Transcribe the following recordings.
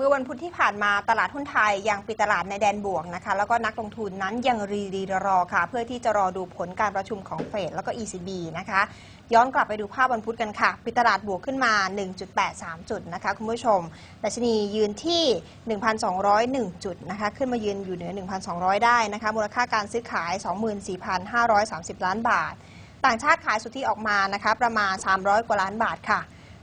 เมื่อวันพุธที่ผ่านมาตลาดหุ้นไทยยังปิดตลาดในแดนบวกนะคะแล้วก็นักลงทุนนั้นยังรีรีรอค่ะ เพื่อที่จะรอดูผลการประชุมของเฟดแล้วก็ ECB นะคะ ย้อนกลับไปดูภาพวันพุธกันค่ะ ปิดตลาดบวกขึ้นมา 1.83 จุดนะคะคุณผู้ชมดัชนียืนที่ 1,201 จุดนะคะขึ้นมายืนอยู่เหนือ 1,200 ได้นะคะมูลค่าการซื้อขาย 24,530 ล้านบาท ต่างชาติขายสุทธิออกมานะคะประมาณ 300 กว่าล้านบาทค่ะ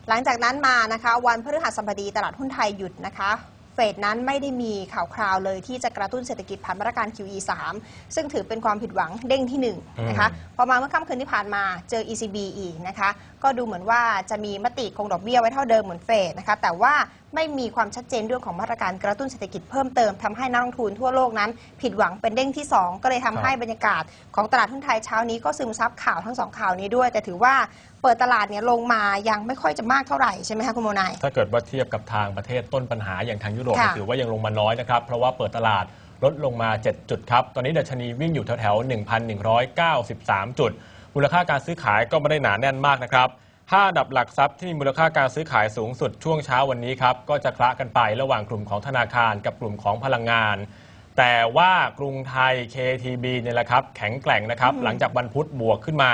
หลังจากนั้นมานะคะ วันพฤหัสบดีตลาดหุ้นไทยหยุดนะคะเฟดนั้นไม่ได้มีข่าวคราวเลยที่จะกระตุ้นเศรษฐกิจผ่านมาตรการ QE 3 ซึ่งถือเป็นความผิดหวังเด้งที่1นะคะพอมาเมื่อค่ำคืนที่ผ่านมาเจอ ECB อีกนะคะ ก็ดูเหมือนว่าจะมีมติคงดอกเบี้ยไว้เท่าเดิมเหมือนเฟดนะคะ แต่ว่า ไม่มีความชัดเจนเรื่องของมาตรการกระตุ้นเศรษฐกิจเพิ่มเติมทำให้นักลงทุนทั่วโลกนั้น ผิดหวังเป็นเด้งที่ 2 ก็เลยทำให้บรรยากาศของตลาดหุ้นไทยเช้านี้ก็ซึมซับข่าวทั้งสองข่าวนี้ด้วย แต่ถือว่าเปิดตลาดเนี่ยลงมายังไม่ค่อยจะมากเท่าไหร่ใช่ไหมคะคุณโมนายถ้าเกิดว่าเทียบกับทางประเทศต้นปัญหาอย่างทางยุโรปถือว่ายังลงมาน้อยนะครับเพราะว่าเปิดตลาดลดลงมา 7 จุดครับ ตอนนี้ดัชนีวิ่งอยู่แถวๆ 1,193 จุด มูลค่าการซื้อขายก็ไม่ได้หนาแน่นมากนะครับ ห้าอันดับหลักทรัพย์ที่มีมูลค่าการซื้อขายสูงสุดช่วงเช้าวันนี้ครับก็จะคละกันไประหว่างกลุ่มของธนาคารกับกลุ่มของพลังงาน แต่ว่ากรุงไทย KTB เนี่ยแหละครับแข็งแกร่งนะครับหลังจากวันพุธบวกขึ้นมา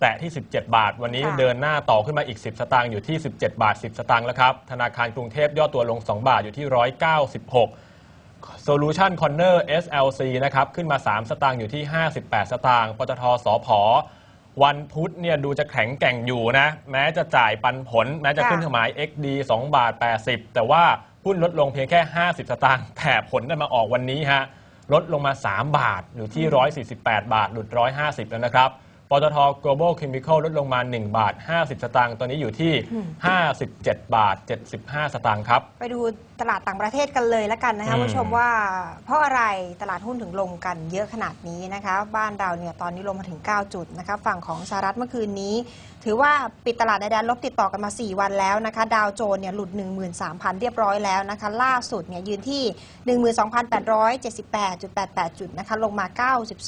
แตะที่ 17 บาท วันนี้ค่ะ เดินหน้าต่อขึ้นมาอีก 10 สตางค์อยู่ที่ 17 บาท 10 สตางค์แล้วครับธนาคารกรุงเทพย่อตัวลง 2 บาทอยู่ที่ 196 Solution Corner SLC นะครับ ขึ้นมา 3 สตางค์อยู่ที่ 58 สตางค์ปตทสพ วันพุธเนี่ยดูจะแข็งแกร่งอยู่นะ แม้จะจ่ายปันผล แม้จะขึ้นเครื่องหมาย XD 2 บาท 80 แต่ว่าหุ้นลดลงเพียงแค่ 50 สตางค์แต่ผลได้มาออกวันนี้ฮะลดลงมา 3 บาทอยู่ที่ 148 บาทหลุด 150 แล้วนะครับปตท global chemical ลดลงมา 1 บาท 50 สตางค์ตอนนี้อยู่ที่ 57 บาท 75 สตางค์ครับ ไปดูตลาดต่างประเทศกันเลยแล้วกันนะคะอืมคุณผู้ชมว่าเพราะอะไรตลาดหุ้นถึงลงกันเยอะขนาดนี้นะคะ บ้านเราเนี่ยตอนนี้ลงมาถึง 9 จุดนะคะฝั่งของสหรัฐเมื่อคืนนี้ ถือว่าปิดตลาดในแดนลบติดต่อกันมา 4 วันแล้วนะคะ ดาวโจนส์เนี่ยหลุด 13,000 เรียบร้อยแล้วนะคะ ล่าสุดเนี่ยยืนที่ 12,878.88 จุดนะคะลงมา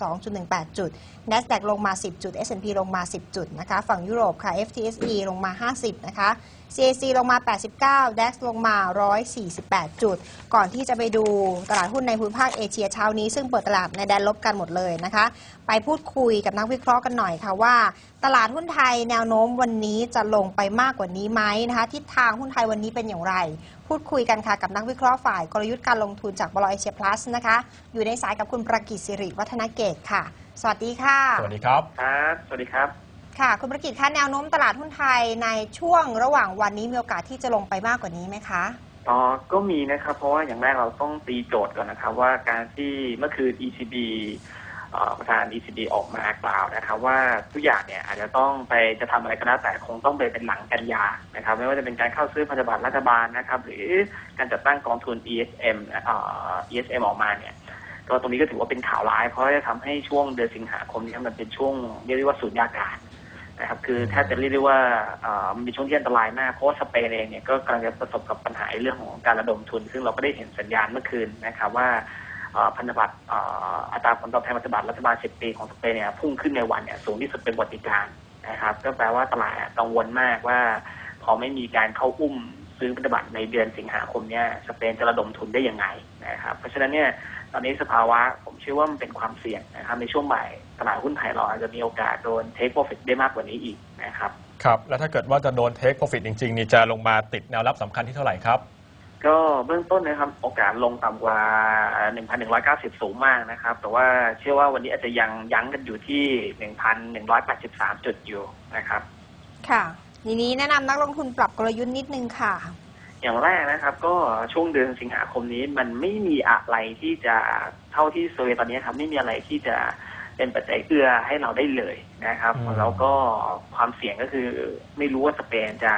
92.18 จุด NASDAQ ลงมา 10 จุด S&P ลงมา 10 จุดนะคะฝั่งยุโรปค่ะ FTSE ลงมา 50นะคะ CAC ลงมา 89 DAX ลงมา 148 จุด ก่อนที่จะไปดูตลาดหุ้นในภูมิภาคเอเชียเช้านี้ ซึ่งเปิดตลาดในแดนลบกันหมดเลยนะคะ ไปพูดคุยกับนักวิเคราะห์กันหน่อยค่ะว่า ตลาดหุ้นไทยแนวโน้มวันนี้จะลงไปมากกว่านี้ไหมนะคะ ทิศทางหุ้นไทยวันนี้เป็นอย่างไร พูดคุยกันค่ะกับนักวิเคราะห์ฝ่ายกลยุทธ์การลงทุนจากบลเอเชียพลัสนะคะ อยู่ในสายกับคุณประกิตสิริวัฒนเกตค่ะ สวัสดีค่ะ สวัสดีครับ ครับ สวัสดีครับ ค่ะ คุณประกิตคะแนวโน้มตลาดหุ้นไทยในช่วงระหว่างวันนี้มีโอกาสที่จะลงไปมากกว่านี้ไหมคะอ๋อก็มีนะครับ เพราะว่าอย่างแรกเราต้องตีโจทย์ก่อนนะครับ ว่าการที่เมื่อคืน ECB ประธาน ECB ออกมากล่าวนะครับว่าทุกอย่างเนี่ยอาจจะต้องไปจะทำอะไรก็แล้วแต่คงต้องไปเป็นหลังกันยานะครับ ไม่ว่าจะเป็นการเข้าซื้อพันธบัตรรัฐบาลนะครับ หรือการจัดตั้งกองทุน ESM เอ่อ ESM ออกมาเนี่ยก็ตรงนี้ก็ถือว่าเป็นข่าวร้าย เพราะจะทำให้ช่วงเดือนสิงหาคมนี้มันเป็นช่วงเรียกว่าสูญญากาศ นะครับคือแทบจะเรียกได้ว่ามันเป็นช่วงที่อันตรายมากเพราะว่าสเปนเองเนี่ยก็กำลังจะประสบกับปัญหาเรื่องของการระดมทุน ซึ่งเราก็ได้เห็นสัญญาณเมื่อคืนนะครับว่าพันธบัตรอัตราผลตอบแทนพันธบัตรรัฐบาล 10 ปีของสเปนเนี่ยพุ่งขึ้นในวันเนี่ยสูงที่สุดเป็นประวัติการนะครับ ก็แปลว่าตลาดกังวลมากว่า พอไม่มีการเข้าอุ้มซื้อพันธบัตรในเดือนสิงหาคมเนี่ยสเปนจะระดมทุนได้ยังไงนะครับ เพราะฉะนั้นเนี่ยตอนนี้สภาวะผมเชื่อว่ามันเป็นความเสี่ยงนะครับในช่วงบ่าย ตลาดหุ้นไทยเราอาจจะมีโอกาสโดนเทคโปรฟิตได้มากกว่านี้อีกนะครับครับ แล้วถ้าเกิดว่าจะโดนเทคโปรฟิตจริงๆนี่จะลงมาติดแนวรับสำคัญที่เท่าไหร่ครับ ก็เบื้องต้นนะครับโอกาสลงต่ำกว่า 1,190 สูงมากนะครับ แต่ว่าเชื่อว่าวันนี้อาจจะยังยั้งกันอยู่ที่ 1,183 จุดอยู่นะครับ ค่ะทีนี้แนะนำนักลงทุนปรับกลยุทธ์นิดนึงค่ะ อย่างแรกนะครับ ก็ช่วงเดือนสิงหาคมนี้มันไม่มีอะไรที่จะเท่าที่เซอร์เวย์ตอนนี้ครับไม่มีอะไรที่จะ เป็นปัจจัยเอื้อให้เราได้เลยนะครับอืมแล้วก็ความเสี่ยงก็คือไม่รู้ว่าสเปนจะ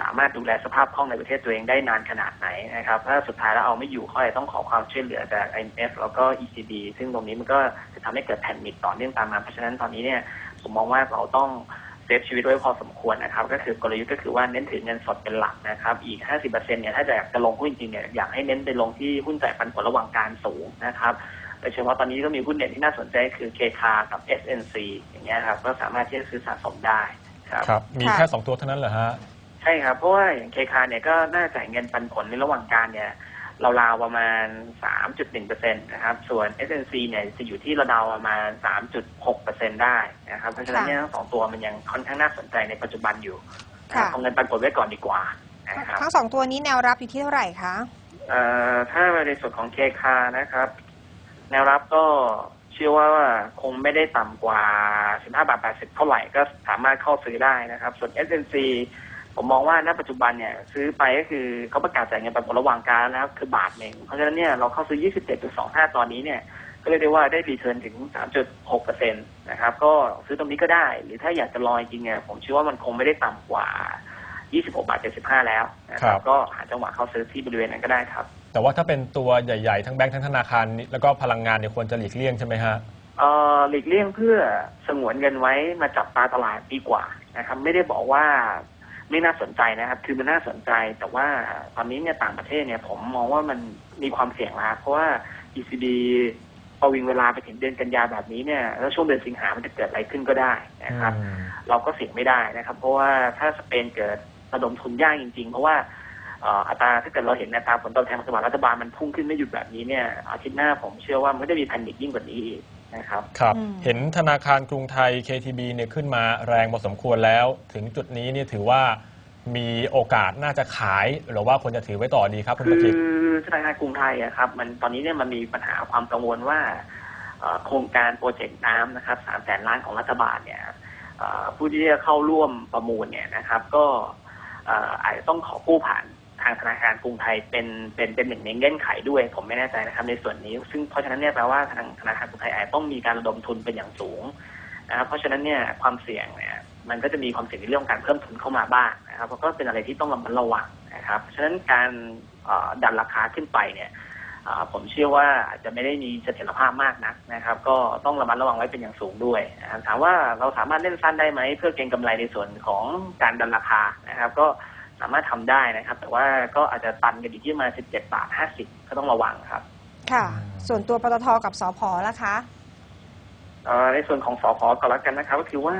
สามารถดูแลสภาพคล่องในประเทศตัวเองได้นานขนาดไหนนะครับ ถ้าสุดท้ายแล้วเอาไม่อยู่เขาอาจจะต้องขอความช่วยเหลือจาก IMF แล้วก็ ECB ซึ่งตรงนี้มันก็จะทำให้เกิดแผ่นมิดต่อเนื่องตามมา เพราะฉะนั้นตอนนี้เนี่ยผมมองว่าเราต้องเซฟชีวิตไว้พอสมควรนะครับ ก็คือกลยุทธ์ก็คือว่าเน้นถือเงินสดเป็นหลักนะครับ อีก 50%เนี่ยถ้าจะอยากจะลงหุ้นจริงๆเนี่ยอยากให้เน้นไปลงที่หุ้นจ่ายปันผลระหว่างการสูงนะครับ โดยเฉพาะตอนนี้ก็มีหุ้นเด่นที่น่าสนใจคือ KK กับ SNC อย่างเงี้ยครับก็สามารถที่จะซื้อสะสมได้ครับครับ มีค่ะแค่2ตัวเท่านั้นเหรอฮะ ใช่ครับ เพราะว่าอย่างเคคาเนี่ยก็น่าจ่ายเงินปันผลในระหว่างการเนี่ยราวๆประมาณ 3.1%นะครับ ส่วน SNC เนี่ยจะอยู่ที่ราวๆประมาณ 3.6%ได้นะครับ เพราะฉะนั้นเนี่ยทั้งสองตัวมันยังค่อนข้างน่าสนใจในปัจจุบันอยู่นะครับค่ะเอาเงินปันผลไว้ก่อนดีกว่านะครับทั้งสองตัวนี้แนวรับอยู่ที่เท่าไหร่คะเอ่อถ้าในส่วนของเคคานะครับ แนวรับก็เชื่อว่าคงไม่ได้ต่ำกว่า 15 บาท 80 เท่าไหร่ก็สามารถเข้าซื้อได้นะครับ ส่วน SNC ผมมองว่าณปัจจุบันเนี่ยซื้อไปก็คือเขาประกาศจ่ายเงินปันผลระหว่างการนะครับคือบาทหนึ่งเพราะฉะนั้นเนี่ยเราเข้าซื้อ 27.25 ตอนนี้เนี่ยก็เรียกได้ว่าได้รีเทิร์นถึง 3.6เปอร์เซ็นต์นะครับ ก็ซื้อตรงนี้ก็ได้ หรือถ้าอยากจะรอจริงๆเนี่ยผมเชื่อว่ามันคงไม่ได้ต่ำกว่า 26 บาท 75 แล้วนะคครัรับบก็หาจังหวะเข้าซื้อที่บริเวณนั้นก็ได้ครับ แต่ว่าถ้าเป็นตัวใหญ่ๆ ทั้งแบงค์ทั้งธนาคารนี่แล้วก็พลังงานเนี่ยควรจะหลีกเลี่ยงใช่ไหมฮะ เอ่อหลีกเลี่ยงเพื่อสงวนเงินไว้มาจับตาตลาดดีกว่านะครับ ไม่ได้บอกว่าไม่น่าสนใจนะครับ คือมันน่าสนใจ แต่ว่าตอนนี้เนี่ยต่างประเทศเนี่ย ผมมองว่ามันมีความเสี่ยงแล้วเพราะว่า ECB ประวิงเวลาไปถึงเดือนกันยาแบบนี้เนี่ยแล้วช่วงเดือนสิงหามันจะเกิดอะไรขึ้นก็ได้นะครับอืมเราก็เสี่ยงไม่ได้นะครับ เพราะว่าถ้าสเปนเกิดระดมทุนยากจริง ๆ เพราะว่าเอ่ออัตราถ้าเกิดเราเห็นอัตราผลตอบแทนของรัฐบาลมันพุ่งขึ้นไม่หยุดแบบนี้เนี่ยอาทิตย์หน้าผมเชื่อว่ามันก็จะมีแพนิคยิ่งกว่านี้อีกนะครับครับอืมเห็นธนาคารกรุงไทย KTB เนี่ยขึ้นมาแรงพอสมควรแล้ว ถึงจุดนี้เนี่ยถือว่ามีโอกาสน่าจะขายหรือว่าควรจะถือไว้ต่อดีครับคุณคืประอกิตธนาคารกรุงไทยอะครับมันตอนนี้เนี่ยมันมีปัญหาความกังวลว่าเอ่อโครงการโปรเจกต์น้ำนะครับสามแสนล้านของรัฐบาลเนี่ยเอ่อผู้ที่จะเข้าร่วมประมูลเนี่ยนะครับ ก็เอ่ออาจจะต้องขอกู้ผ่าน ทางธนาคารกรุงไทยเป็นเป็นเป็นหนึ่งในเงื่อนไขด้วย ผมไม่แน่ใจนะครับ ในส่วนนี้ ซึ่งเพราะฉะนั้นเนี่ยแปลว่าทางธนาคารกรุงไทยอาจจะต้องมีการระดมทุนเป็นอย่างสูงนะครับเพราะฉะนั้นเนี่ยความเสี่ยงเนี่ยมันก็จะมีความเสี่ยงในเรื่องของการเพิ่มทุนเข้ามาบ้างนะครับก็เป็นอะไรที่ต้องระมัดระวังนะครับฉะนั้นการดันราคาขึ้นไปเนี่ยผมเชื่อว่าอาจจะไม่ได้มีเสถียรภาพมากนักนะครับ ก็ต้องระมัดระวังไว้เป็นอย่างสูงด้วยถามว่าเราสามารถเล่นสั้นได้ไหมเพื่อเก็งกำไรในส่วนของการดันราคานะครับ ก็ สามารถทำได้นะครับ แต่ว่าก็อาจจะตันกันอยู่ที่ประมาณ17 บาท 50 ก็ต้องระวังครับ ค่ะ ส่วนตัวปตทกับสพล่ะคะเอ่อในส่วนของสอพก็แล้วกันนะครับ ก็คือว่า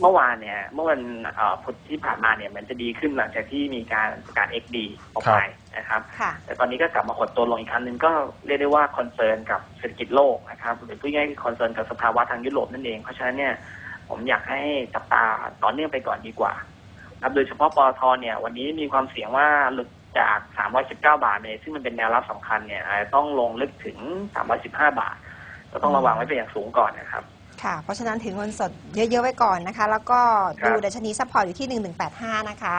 เมื่อวานเนี่ย เมื่อวันเอ่อพุธที่ผ่านมาเนี่ย มันจะดีขึ้นหลังจากที่มีการประกาศ XD ออกไปนะครับค่ะแต่ตอนนี้ก็กลับมาหดตัวลงอีกครั้งหนึ่งก็เรียกได้ว่าคอนเซิร์นกับเศรษฐกิจโลกนะครับหรือพูดง่ายๆคือคอนเซิร์นกับสภาวะทางยุโรปนั่นเอง เพราะฉะนั้นเนี่ยผมอยากให้จับตาต่อเนื่องไปก่อนดีกว่า ครับโดยเฉพาะปตทเนี่ยวันนี้มีความเสี่ยงว่าหลุดจาก 319 บาทเนี่ยซึ่งมันเป็นแนวรับสำคัญเนี่ยอาจจะต้องลงลึกถึง 315 บาท ก็ต้องระวังไว้เป็นอย่างสูงก่อนนะครับ ค่ะ เพราะฉะนั้นถือเงินสดเยอะ ๆ ไว้ก่อนนะคะ แล้วก็ครับดูดัชนีซัพพอร์ตอยู่ที่ 1185 นะคะ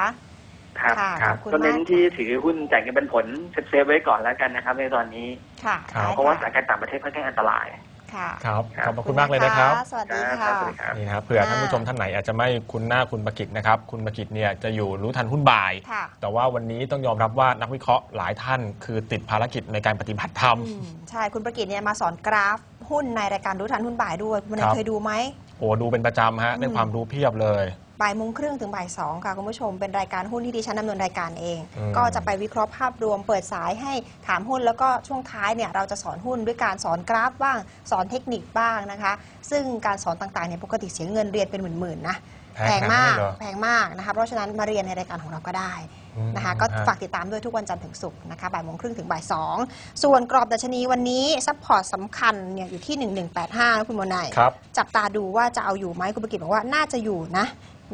ครับค่ะครับขอบคุณก็เน้นมากที่ถือหุ้นจ่ายเงินเป็นผลเซฟๆไว้ก่อนแล้วกันนะครับ ในตอนนี้ ค่ะครับได้เพราะว่าสค่ถานการณ์ต่างประเทศค่อนข้างอันตราย ค่ะครับครับขอบพระคุณมากเลยนะครับ สวัสดีคค่ะรับสวัสดีครับนี่นะครับเผื่อท่านผู้ชมท่านไหนอาจจะไม่คุ้นหน้าคุณประกิตนะครับ คุณประกิตเนี่ยจะอยู่รู้ทันหุ้นบ่ายค่ะแต่ว่าวันนี้ต้องยอมรับว่านักวิเคราะห์หลายท่านคือติดภารกิจในการปฏิบัติธรรมอืมใช่ คุณประกิตเนี่ยมาสอนกราฟหุ้นในรายการรู้ทันหุ้นบ่ายด้วยคุณคนายรับเคยดูไหมโอ้ดูเป็นประจำฮะได้อืมความรู้เพียบเลย บ่ายโมงครึ่งถึงบ่ายสองค่ะคุณผู้ชมเป็นรายการหุ้นที่ดิฉันดำเนินรายการเอง อืม ก็จะไปวิเคราะห์ภาพรวมเปิดสายให้ถามหุ้นแล้วก็ช่วงท้ายเนี่ยเราจะสอนหุ้นด้วยการสอนกราฟบ้าง สอนเทคนิคบ้างนะคะ ซึ่งการสอนต่างๆเนี่ยปกติเสียเงินเรียนเป็นหมื่นๆนะแพงมากเหรอ แพงมากนะคะเพราะฉะนั้นมาเรียนในรายการของเราก็ได้อืมนะคะก็ฮะฝากติดตามด้วยทุกวันจันทร์ถึงศุกร์นะคะบ่ายโมงครึ่งถึงบ่ายสองส่วนกรอบดัชนีวันนี้ซัพพอร์ตสำคัญเนี่ยอยู่ที่ 1185นะคุณโมนาย ครับ จับตาดูว่าจะเอาอยู่ไหมคุณประกิตบอกว่าน่าจะอยู่นะ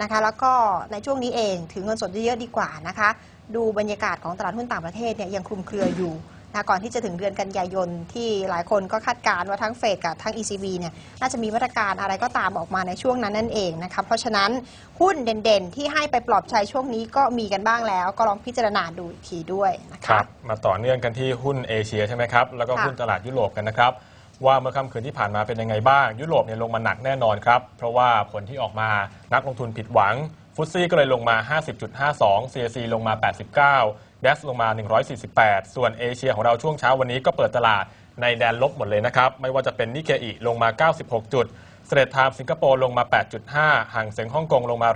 นะคะ แล้วก็ในช่วงนี้เองถือเงินสดเยอะๆดีกว่านะคะ ดูบรรยากาศของตลาดหุ้นต่างประเทศเนี่ยยังคลุมเครืออยู่นะก่อนที่จะถึงเดือนกันยายนที่หลายคนก็คาดการณ์ว่าทั้งเฟดกับทั้ง ECB เนี่ยน่าจะมีมาตรการอะไรก็ตามออกมาในช่วงนั้นนั่นเองนะคะเพราะฉะนั้นหุ้นเด่นๆ ที่ให้ไปปลอบใจช่วงนี้ก็มีกันบ้างแล้ว ก็ลองพิจารณาดูอีกทีด้วยนะครัคะบมาต่อเนื่องกันที่หุ้นเอเชียใช่ไหมครับแล้วก็ค่ะหุ้นตลาดยุโรปกันนะครับ ว่าเมื่อค่ำคืนที่ผ่านมาเป็นยังไงบ้าง ยุโรปเนี่ยลงมาหนักแน่นอนครับ เพราะว่าผลที่ออกมานักลงทุนผิดหวัง ฟุตซี่ก็เลยลงมา 50.52 CAC ลงมา 89 DAX ลงมา 148 ส่วนเอเชียของเราช่วงเช้าวันนี้ก็เปิดตลาดในแดนลบหมดเลยนะครับ ไม่ว่าจะเป็นนิเคอิลงมา 96 จุดเสด็จไทม์สิงคโปร์ลงมา 8.5ห่างเซ็งฮ่องกงลงมา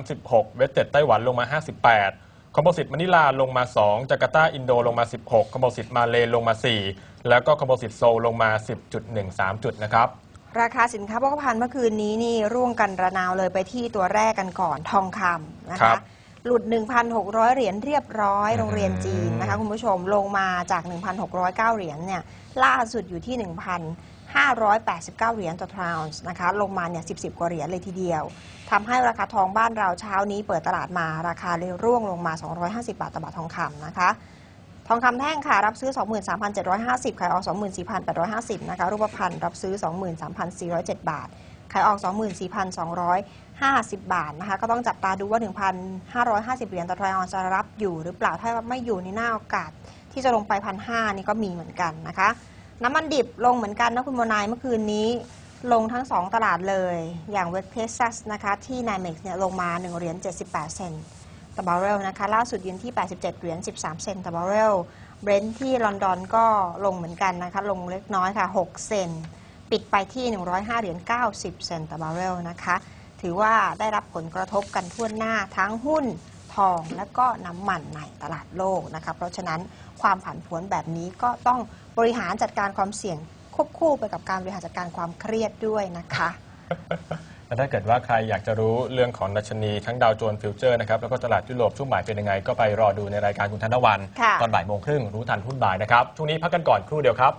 136 เวสเต็ดไต้หวันลงมา 58 คอมโพสิตมะนิลาลงมา 2 จาการ์ตาอินโดลงมา 16 คอมโพสิตมาเลลงมา 4 แล้วก็คอมโพสิตโซลลงมา 10.13 จุดนะครับราคาสินค้าโภคภัณฑ์เมื่อคืนนี้นี่ร่วงกันระนาวเลยไปที่ตัวแรกกันก่อนทองคำนะครัคะ บ หลุด 1,600 เหรียญเรียบร้อยอืมโรงเรียนจีนนะคะ คุณผู้ชมลงมาจาก 1,609 เหรียญเนี่ยล่าสุดอยู่ที่ 589 เหรียญต่อทราวน์นะคะ ลงมาเนี่ย 10 กว่าเหรียญเลยทีเดียว ทำให้ราคาทองบ้านเราเช้านี้เปิดตลาดมาราคาเลยร่วงลงมา 250 บาทต่อบาททองคำนะคะ ทองคำแท่งค่ะ รับซื้อ 23,750 ขายออก 24,850 นะคะ รูปพรรณรับซื้อ 23,407 บาท ขายออก 24,250 บาทนะคะ ก็ต้องจับตาดูว่า 1,550 เหรียญต่อทรอยออนจะรับอยู่หรือเปล่า ถ้าไม่อยู่ในหน้าโอกาสที่จะลงไป 1,500นี่ก็มีเหมือนกันนะคะ น้ำมันดิบลงเหมือนกันนะคุณโมนายเมื่อคืนนี้ ลงทั้ง 2 ตลาดเลย อย่างเวสเทซัสนะคะที่ NYMEX เนี่ยลงมา 1 เหรียญ 78 เซนต์ต่อบาร์เรลนะคะ ล่าสุดยืนที่ 87 เหรียญ 13 เซนต์ต่อบาร์เรลเบรนท์ที่ลอนดอนก็ลงเหมือนกันนะคะ ลงเล็กน้อยค่ะ 6 เซนต์ปิดไปที่ 105 เหรียญ 90 เซนต์ต่อบาร์เรลนะคะ ถือว่าได้รับผลกระทบกันทั่วหน้าทั้งหุ้นทองและก็น้ำมันในตลาดโลกนะคะ เพราะฉะนั้นความผันผวนแบบนี้ก็ต้อง บริหารจัดการความเสี่ยงควบคู่ไปกับการบริหารจัดการความเครียดด้วยนะคะ และถ้าเกิดว่าใครอยากจะรู้เรื่องของดัชนีทั้งดาวโจนส์ฟิวเจอร์นะครับแล้วก็ตลาดยุโรปช่วงบ่ายเป็นยังไง ก็ไปรอดูในรายการคุณธนวัน ค่ะ ตอนบ่ายโมงครึ่งรู้ทันหุ้นบ่ายนะครับ ช่วงนี้พักกันก่อนครู่เดียวครับ